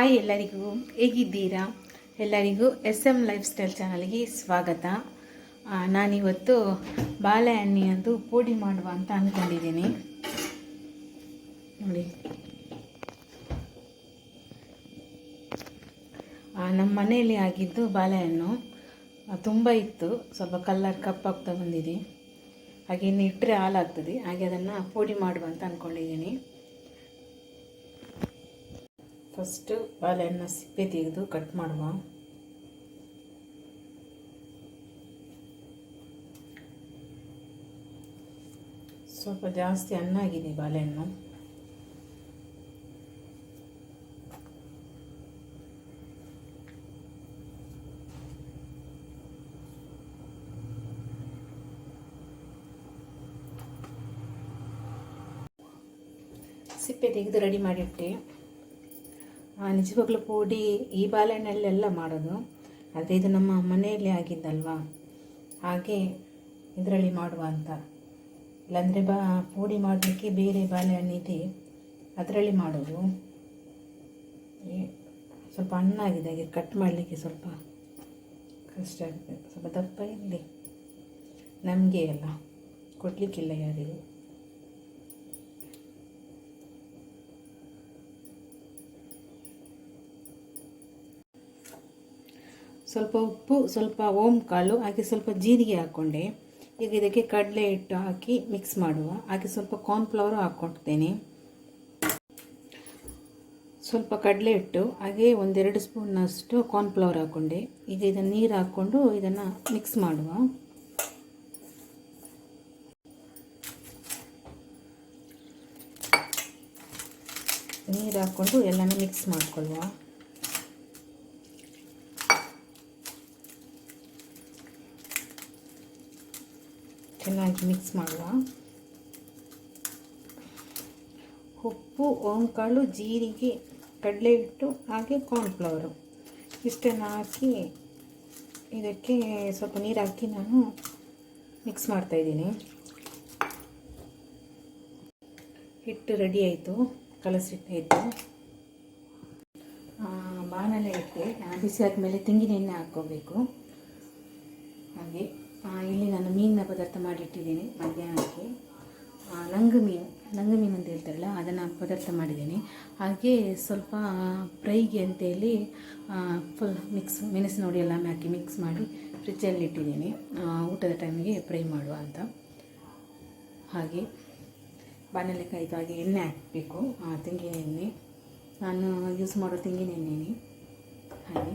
Hi ಎಲ್ಲರಿಗೂ, ಹೇಗಿದ್ದೀರಾ? ಎಲ್ಲರಿಗೂ ಎಸ್ ಎಂ ಲೈಫ್ ಸ್ಟೈಲ್ ಚಾನಲ್ಗೆ ಸ್ವಾಗತ. ನಾನಿವತ್ತು ಬಾಳೆಹಣ್ಣಿ ಬಾಳೆಹಣ್ಣಿನದು ಪೋಡಿ ಮಾಡುವ ಅಂತ ಅಂದ್ಕೊಂಡಿದ್ದೀನಿ. ನೋಡಿ. ನಮ್ಮ ಮನೆಯಲ್ಲಿ ಆಗಿದ್ದು ಬಾಳೆಹಣ್ಣು. ತುಂಬ ಇತ್ತು. ಸ್ವಲ್ಪ ಕಲ್ಲರ್ ಕಪ್ಪಾಗ್ತಾ ಬಂದಿದೆ. ಹಾಗೆ ಇಟ್ಟರೆ ಹಾಲಾಗ್ತದೆ ಹಾಗೆ ಅದನ್ನು ಪೋಡಿ ಮಾಡುವ ಅಂತ ಅಂದ್ಕೊಂಡಿದ್ದೀನಿ. ಫಸ್ಟು ಬಾಳೆಹಣ್ಣು ಸಿಪ್ಪೆ ತೆಗೆದು ಕಟ್ ಮಾಡುವ. ಸ್ವಲ್ಪ ಜಾಸ್ತಿ ಹಣ್ಣಾಗಿದೆ ಬಾಳೆಹಣ್ಣು ಸಿಪ್ಪೆ ತೆಗೆದು ರೆಡಿ ಮಾಡಿಟ್ಟೆ. ನಿಜವಾಗ್ಲೂ ಪೂಡಿ ಈ ಬಾಳೆಹಣ್ಣಲ್ಲೆಲ್ಲ ಮಾಡೋದು. ಆದರೆ ಇದು ನಮ್ಮ ಮನೆಯಲ್ಲಿ ಆಗಿದ್ದಲ್ವಾ? ಹಾಗೆ ಇದರಲ್ಲಿ ಮಾಡುವ ಅಂತ. ಇಲ್ಲಾಂದರೆ ಬಾ, ಪುಡಿ ಮಾಡಲಿಕ್ಕೆ ಬೇರೆ ಬಾಳೆಹಣ್ಣಿದೆ ಅದರಲ್ಲಿ ಮಾಡೋದು. ಸ್ವಲ್ಪ ಹಣ್ಣಾಗಿದೆ ಹಾಗೆ ಕಟ್ ಮಾಡಲಿಕ್ಕೆ ಸ್ವಲ್ಪ ಕಷ್ಟ ಆಗಿದೆ ಸ್ವಲ್ಪ ದಪ್ಪ ಇರಲಿ. ನಮಗೆ ಅಲ್ಲ, ಕೊಡಲಿಕ್ಕಿಲ್ಲ ಯಾರಿಗೂ. ಸ್ವಲ್ಪ ಉಪ್ಪು, ಸ್ವಲ್ಪ ಓಮ್ ಕಾಳು, ಹಾಗೆ ಸ್ವಲ್ಪ ಜೀರಿಗೆ ಹಾಕ್ಕೊಂಡೆ ಈಗ ಇದಕ್ಕೆ ಕಡಲೆ ಹಿಟ್ಟು ಹಾಕಿ ಮಿಕ್ಸ್ ಮಾಡುವ. ಹಾಗೆ ಸ್ವಲ್ಪ ಕಾರ್ನ್ಫ್ಲವರು ಹಾಕ್ಕೊಡ್ತೇನೆ ಸ್ವಲ್ಪ ಕಡಲೆ ಹಿಟ್ಟು, ಹಾಗೆ ಒಂದೆರಡು ಸ್ಪೂನ್ನಷ್ಟು ಕಾರ್ನ್ಫ್ಲವರ್ ಹಾಕ್ಕೊಂಡೆ ಈಗ ಇದನ್ನು ನೀರು ಹಾಕ್ಕೊಂಡು ಇದನ್ನು ಮಿಕ್ಸ್ ಮಾಡುವ. ನೀರು ಹಾಕ್ಕೊಂಡು ಎಲ್ಲನೂ ಮಿಕ್ಸ್ ಮಾಡ್ಕೊಳ್ಳುವ. ಚೆನ್ನಾಗಿ ಮಿಕ್ಸ್ ಮಾಡುವ ಉಪ್ಪು, ಓಂಕಾಳು, ಜೀರಿಗೆ ಕಡಲೆ ಹಿಟ್ಟು ಹಾಗೆ ಕಾರ್ನ್ಫ್ಲವರು ಇಷ್ಟನ್ನು ಹಾಕಿ ಇದಕ್ಕೆ ಸ್ವಲ್ಪ ನೀರು ಹಾಕಿ ನಾನು ಮಿಕ್ಸ್ ಮಾಡ್ತಾಯಿದ್ದೀನಿ ಹಿಟ್ಟು ರೆಡಿ ಆಯಿತು ಕಲಸಿಟ್ಟಾಯಿತು ಬಾಣಲೆ ಇಟ್ಟೆ ಬಿಸಿ ಆದಮೇಲೆ ತೆಂಗಿನೆಣ್ಣೆ ಹಾಕ್ಕೋಬೇಕು. ಹಾಗೆ. ಇಲ್ಲಿ ನಾನು ಮೀನಿನ ಪದಾರ್ಥ ಮಾಡಿಟ್ಟಿದ್ದೀನಿ, ಮಧ್ಯಾಹ್ನಕ್ಕೆ. ನಂಗು ಮೀನು ನಂಗು ಮೀನು ಅಂತ ಹೇಳ್ತಾರಲ್ಲ, ಅದನ್ನು ಪದಾರ್ಥ ಮಾಡಿದ್ದೀನಿ. ಹಾಗೆ ಸ್ವಲ್ಪ ಫ್ರೈಗೆ ಅಂತೇಳಿ ಫುಲ್ ಮಿಕ್ಸ್ ಮೆಣಸಿನ ನೋಡಿ ಎಲ್ಲ ಹಾಕಿ ಮಿಕ್ಸ್ ಮಾಡಿ ಫ್ರಿಜ್ಜಲ್ಲಿ ಇಟ್ಟಿದ್ದೀನಿ. ಊಟದ ಟೈಮಿಗೆ ಫ್ರೈ ಮಾಡುವ ಅಂತ. ಹಾಗೆ ಬಾಣಲೆ ಕಾಯ್ದು ಹಾಗೆ ಎಣ್ಣೆ ಹಾಕಬೇಕು. ತೆಂಗಿನ ಎಣ್ಣೆ. ನಾನು ಯೂಸ್ ಮಾಡೋ ತೆಂಗಿನ ಎಣ್ಣೆನೇ. ಹಾಗೆ.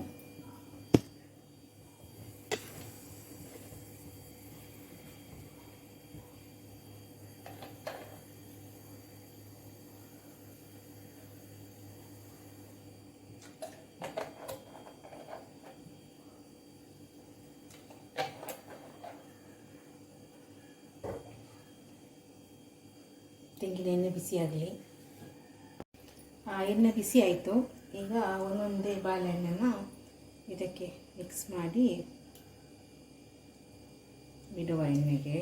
ತೆಂಗಿನ ಎಣ್ಣೆ ಬಿಸಿ ಆಗಲಿ ಎಣ್ಣೆ ಬಿಸಿ ಆಯಿತು ಈಗ ಒಂದೊಂದೇ ಬಾಳೆಹಣ್ಣನ್ನು ಇದಕ್ಕೆ ಮಿಕ್ಸ್ ಮಾಡಿ ಬಿಡುವ ಎಣ್ಣೆಗೆ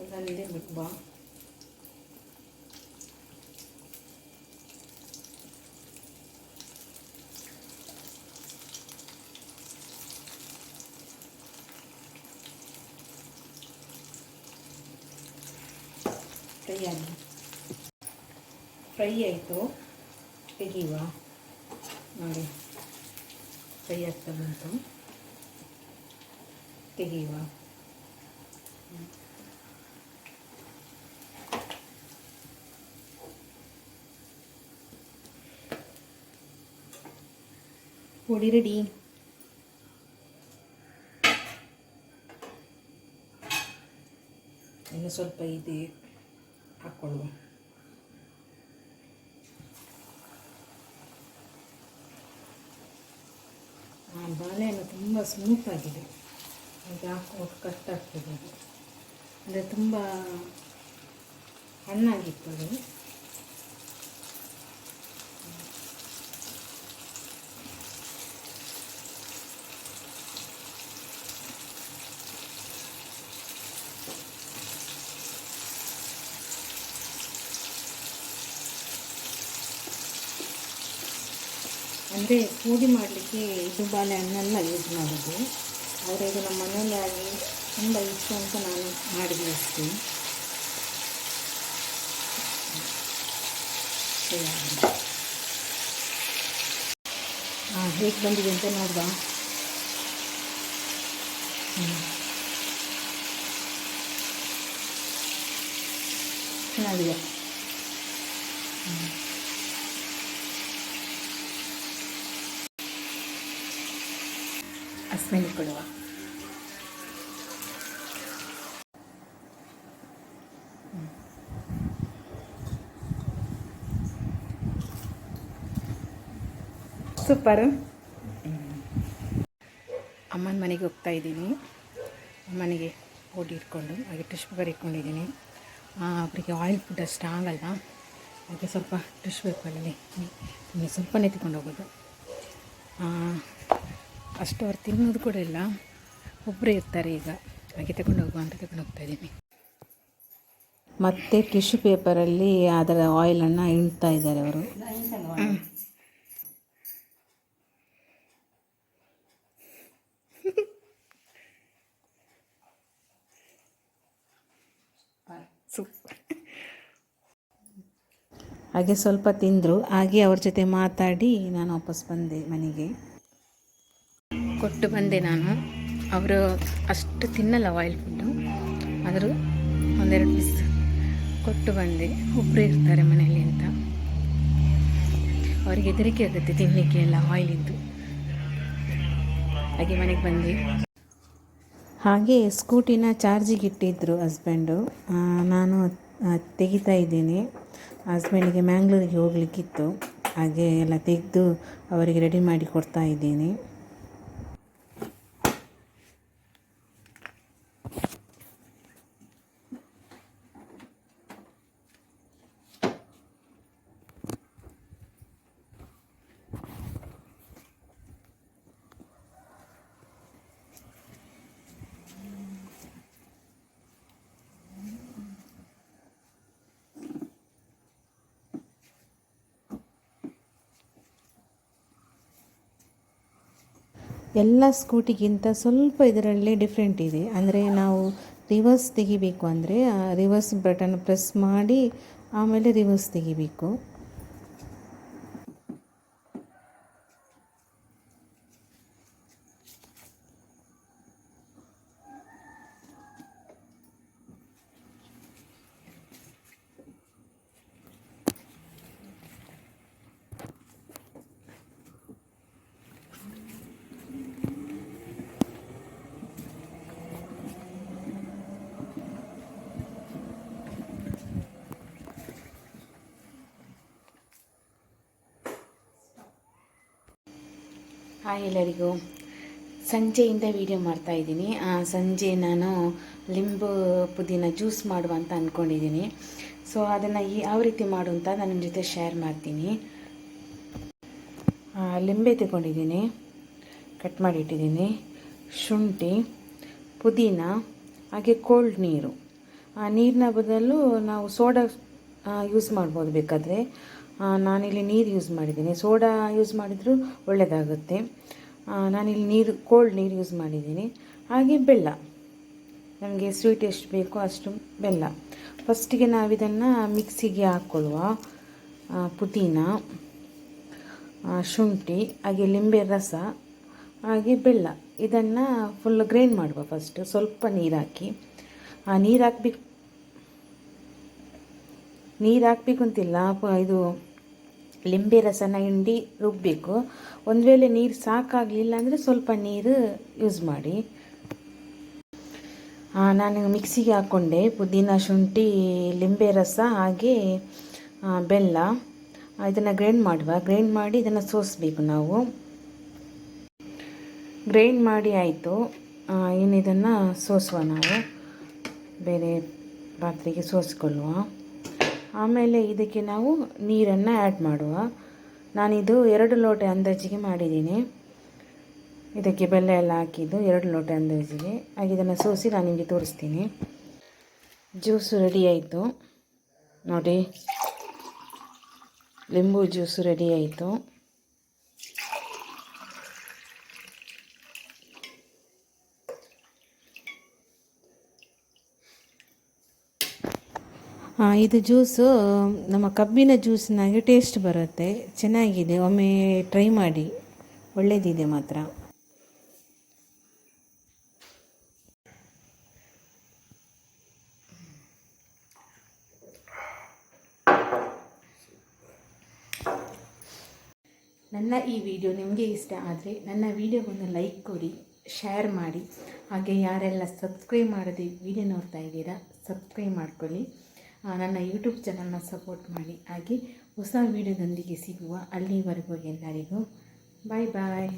ಒಂದೊಂದೇ ಬಿಡುವ ಫ್ರೈ ಆಗಿ ಫ್ರೈ ಆಯಿತು. ತೆಗೆಯುವ. ನೋಡಿ. ಫ್ರೈ ಆಗ್ತಾ ಬಂತು. ತೆಗೆಯುವ. ಪುಡಿ ರೆಡಿ. ಇನ್ನು ಸ್ವಲ್ಪ ಇದೆ. ಹಾಕ್ಕೊಳ್ಳುವ ಆ ಬಾಳೆಹಣ್ಣು ತುಂಬ ಸ್ಮೂತ್ ಆಗಿದೆ. ಈಗ ಹಾಕುವಾಗ ಕಷ್ಟ ಆಗ್ತದೆ. ಅದು ಅಂದರೆ ತುಂಬ ಹಣ್ಣಾಗಿತ್ತು ಅದು. ಅಂದರೆ ಪೂಡಿ ಮಾಡಲಿಕ್ಕೆ ಇದು ಬಾಳೆಹಣ್ಣೆಲ್ಲ ಯೂಸ್ ಮಾಡೋದು. ಆದರೆ ಇದು ನಮ್ಮ ಮನೆಯಲ್ಲಿ ಆಗಿ ತುಂಬ ಇಷ್ಟ ಅಂತ ನಾನು ಮಾಡಿದೆ ಅಷ್ಟೇ. ಹಾಂ ಹೇಗೆ ಬಂದಿದೆ ಅಂತ ನೋಡುವ. ಚೆನ್ನಾಗಿದೆ. ಸ್ಮೆಲ್ ಕೊಡುವ ಸೂಪರ್. ಅಮ್ಮನ ಮನೆಗೆ ಹೋಗ್ತಾ ಇದ್ದೀನಿ. ಅಮ್ಮನಿಗೆ ಓಡಿ ಇಟ್ಕೊಂಡು ಹಾಗೆ ಟಿಶ್ ಪೇಪರ್ ಇಟ್ಕೊಂಡಿದ್ದೀನಿ. ಅವರಿಗೆ ಆಯಿಲ್ ಫುಡ್ ಅಷ್ಟು ಆಗಲ್ಲ ಅದಕ್ಕೆ ಸ್ವಲ್ಪ ಟಿಶ್ ಪೇಪರಲ್ಲಿ ಸ್ವಲ್ಪ ಸ್ವಲ್ಪನೇ ತಗೊಂಡು ಹೋಗೋದು ಅಷ್ಟು ಅವ್ರು ತಿನ್ನೋದು ಕೂಡ ಇಲ್ಲ. ಒಬ್ಬರೇ ಇರ್ತಾರೆ ಈಗ. ಹಾಗೆ ತಗೊಂಡು ಹೋಗುವ ಅಂತ ತಗೊಂಡು ಹೋಗ್ತಾ ಇದ್ದೀನಿ. ಮತ್ತು ಟಿಶ್ಯೂ ಪೇಪರಲ್ಲಿ ಅದರ ಆಯಿಲನ್ನು ಇಳ್ತಾ ಇದ್ದಾರೆ ಅವರು. ಹಾಗೆ ಸ್ವಲ್ಪ ತಿಂದರು. ಹಾಗೆ ಅವ್ರ ಜೊತೆ ಮಾತಾಡಿ ನಾನು ವಾಪಸ್ ಬಂದೆ ಮನೆಗೆ. ಕೊಟ್ಟು ಬಂದೆ ನಾನು. ಅವರು ಅಷ್ಟು ತಿನ್ನಲ್ಲ ಆಯಿಲ್ ಫುಡ್ಡು ಆದರೂ ಒಂದೆರಡು ಪೀಸ್ ಕೊಟ್ಟು ಬಂದೆ. ಒಬ್ಬರು ಇರ್ತಾರೆ ಮನೆಯಲ್ಲಿ ಅಂತ. ಅವರಿಗೆ ಹೆದರಿಕೆ ಆಗುತ್ತೆ ತಿನ್ನಲಿಕ್ಕೆ ಎಲ್ಲ ಆಯಿಲಿದ್ದು ಹಾಗೆ ಮನೆಗೆ ಬಂದೆ ಹಾಗೆ ಸ್ಕೂಟಿನ ಚಾರ್ಜಿಗೆ ಇಟ್ಟಿದ್ದರು ಹಸ್ಬೆಂಡು ನಾನು ತೆಗಿತಾ ಇದ್ದೀನಿ. ಹಸ್ಬೆಂಡಿಗೆ ಮ್ಯಾಂಗ್ಳೂರಿಗೆ ಹೋಗ್ಲಿಕ್ಕಿತ್ತು. ಹಾಗೆ ಎಲ್ಲ ತೆಗೆದು ಅವರಿಗೆ ರೆಡಿ ಮಾಡಿ ಕೊಡ್ತಾ ಇದ್ದೀನಿ. ಎಲ್ಲ ಸ್ಕೂಟಿಗಿಂತ ಸ್ವಲ್ಪ ಇದರಲ್ಲಿ ಡಿಫ್ರೆಂಟ್ ಇದೆ. ಅಂದರೆ ನಾವು ರಿವರ್ಸ್ ತೆಗಿಬೇಕು ಅಂದರೆ ರಿವರ್ಸ್ ಬಟನ್ ಪ್ರೆಸ್ ಮಾಡಿ, ಆಮೇಲೆ ರಿವರ್ಸ್ ತೆಗಿಬೇಕು. ಹಾಯ್ ಎಲ್ಲರಿಗೂ. ಸಂಜೆಯಿಂದ ವಿಡಿಯೋ ಮಾಡ್ತಾ ಇದ್ದೀನಿ. ಸಂಜೆ ನಾನು ಲಿಂಬು ಪುದೀನ ಜ್ಯೂಸ್ ಮಾಡುವ ಅಂತ ಅಂದ್ಕೊಂಡಿದ್ದೀನಿ ಸೊ ಅದನ್ನು ಯಾವ ರೀತಿ ಮಾಡು ಅಂತ ನಾನು ನಿಮ್ಮ ಜೊತೆ ಶೇರ್ ಮಾಡ್ತೀನಿ. ಲಿಂಬೆ ತಗೊಂಡಿದ್ದೀನಿ. ಕಟ್ ಮಾಡಿ ಇಟ್ಟಿದ್ದೀನಿ ಶುಂಠಿ, ಪುದೀನ, ಹಾಗೆ ಕೋಲ್ಡ್ ನೀರು. ಆ, ನೀರಿನ ಬದಲು ನಾವು ಸೋಡಾ ಯೂಸ್ ಮಾಡ್ಬೋದು ಬೇಕಾದರೆ. ನಾನಿಲ್ಲಿ ನೀರು ಯೂಸ್ ಮಾಡಿದ್ದೀನಿ. ಸೋಡಾ ಯೂಸ್ ಮಾಡಿದರೂ ಒಳ್ಳೆಯದಾಗುತ್ತೆ ನಾನಿಲ್ಲಿ ನೀರು ಕೋಲ್ಡ್ ನೀರು ಯೂಸ್ ಮಾಡಿದ್ದೀನಿ. ಹಾಗೆ ಬೆಲ್ಲ. ನಮಗೆ ಸ್ವೀಟ್ ಎಷ್ಟು ಬೇಕೋ ಅಷ್ಟು ಬೆಲ್ಲ. ಫಸ್ಟಿಗೆ ನಾವಿದನ್ನು ಮಿಕ್ಸಿಗೆ ಹಾಕ್ಕೊಳ್ಳುವ ಪುದೀನ ಶುಂಠಿ, ಹಾಗೆ ಲಿಂಬೆ ರಸ, ಹಾಗೆ ಬೆಲ್ಲ. ಇದನ್ನು ಫುಲ್ ಗ್ರೈಂಡ್ ಮಾಡುವ ಫಸ್ಟು ಸ್ವಲ್ಪ ನೀರು ಹಾಕಿ. ಆ, ನೀರು ಹಾಕ್ಬೇಕು. ನೀರು ಹಾಕ್ಬೇಕು ಅಂತಿಲ್ಲ ಇದು ಲಿಂಬೆ ರಸನ ಹಿಂಡಿ ರುಬ್ಬಬೇಕು ಒಂದು ವೇಳೆ ನೀರು ಸಾಕಾಗಲಿಲ್ಲ ಅಂದರೆ ಸ್ವಲ್ಪ ನೀರು ಯೂಸ್ ಮಾಡಿ. ನಾನು ಮಿಕ್ಸಿಗೆ ಹಾಕ್ಕೊಂಡೆ ಪುದೀನ, ಶುಂಠಿ, ಲಿಂಬೆ ರಸ, ಹಾಗೆ ಬೆಲ್ಲ. ಇದನ್ನು ಗ್ರೈಂಡ್ ಮಾಡುವ. ಗ್ರೈಂಡ್ ಮಾಡಿ ಇದನ್ನು ಸೋಸಬೇಕು ನಾವು. ಗ್ರೈಂಡ್ ಮಾಡಿ ಆಯಿತು. ಇನ್ನು ಇದನ್ನು ಸೋಸುವ ನಾವು. ಬೇರೆ ಪಾತ್ರೆಗೆ ಸೋಸಿಕೊಳ್ಳುವ. ಆಮೇಲೆ ಇದಕ್ಕೆ ನಾವು ನೀರನ್ನು ಆ್ಯಡ್ ಮಾಡುವ. ನಾನಿದು ಎರಡು ಲೋಟ ಅಂದಾಜಿಗೆ ಮಾಡಿದ್ದೀನಿ. ಇದಕ್ಕೆ ಬೆಲ್ಲ ಎಲ್ಲ ಹಾಕಿದ್ದು ಎರಡು ಲೋಟ ಅಂದಾಜಿಗೆ. ಹಾಗೆ ಇದನ್ನು ಸೋಸಿ ನಾನು ನಿಮಗೆ ತೋರಿಸ್ತೀನಿ. ಜ್ಯೂಸು ರೆಡಿ ಆಯಿತು. ನೋಡಿ. ಲಿಂಬು ಜ್ಯೂಸು ರೆಡಿ ಆಯಿತು. ಇದು ಜ್ಯೂಸು, ನಮ್ಮ ಕಬ್ಬಿನ ಜ್ಯೂಸ್ನಾಗೆ ಟೇಸ್ಟ್ ಬರುತ್ತೆ. ಚೆನ್ನಾಗಿದೆ. ಒಮ್ಮೆ ಟ್ರೈ ಮಾಡಿ. ಒಳ್ಳೆಯದಿದೆ ಮಾತ್ರ. ನನ್ನ ಈ ವಿಡಿಯೋ ನಿಮಗೆ ಇಷ್ಟ ಆದರೆ ನನ್ನ ವಿಡಿಯೋವನ್ನು ಲೈಕ್ ಕೊಡಿ ಶೇರ್ ಮಾಡಿ. ಹಾಗೆ ಯಾರೆಲ್ಲ ಸಬ್ಸ್ಕ್ರೈಬ್ ಮಾಡದೆ ವಿಡಿಯೋ ನೋಡ್ತಾ ಇದ್ದೀರಾ ಸಬ್ಸ್ಕ್ರೈಬ್ ಮಾಡ್ಕೊಳ್ಳಿ. ನನ್ನ ಯೂಟ್ಯೂಬ್ ಚಾನಲ್ನ ಸಪೋರ್ಟ್ ಮಾಡಿ. ಹಾಗೆ ಹೊಸ ವೀಡಿಯೋದೊಂದಿಗೆ ಸಿಗುವ ಅಲ್ಲಿವರೆಗೂ ಎಲ್ಲರಿಗೂ. ಬಾಯ್ ಬಾಯ್